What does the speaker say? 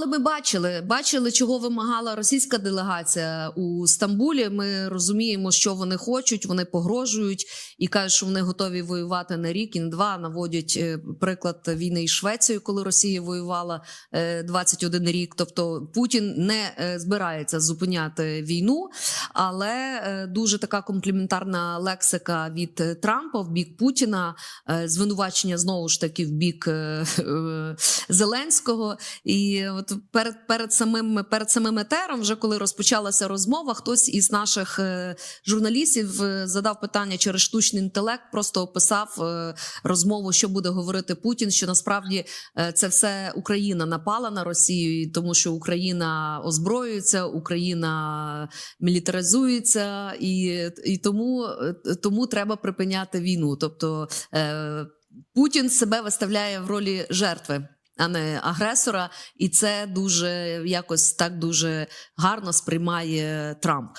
Але ми бачили, бачили, чого вимагала російська делегація у Стамбулі. Ми розуміємо, що вони хочуть. Вони погрожують і кажуть, що вони готові воювати не рік і не два. Наводять е, приклад війни із Швецією, коли Росія воювала е, 21 рік. Тобто Путін не е, збирається зупиняти війну, але е, дуже така компліментарна лексика від е, Трампа в бік Путіна, е, звинувачення знову ж таки в бік е, е, Зеленського. І перед, перед самим перед самим етером, вже коли розпочалася розмова, хтось із наших е, журналістів е, задав питання через штучний інтелект, просто описав е, розмову, що буде говорити Путін. Що насправді це все Україна напала на Росію, тому що Україна озброюється, Україна мілітаризується, і, і тому, тому треба припиняти війну. Тобто Путін себе виставляє в ролі жертви. А не агресора, і це дуже якось так дуже гарно сприймає Трамп.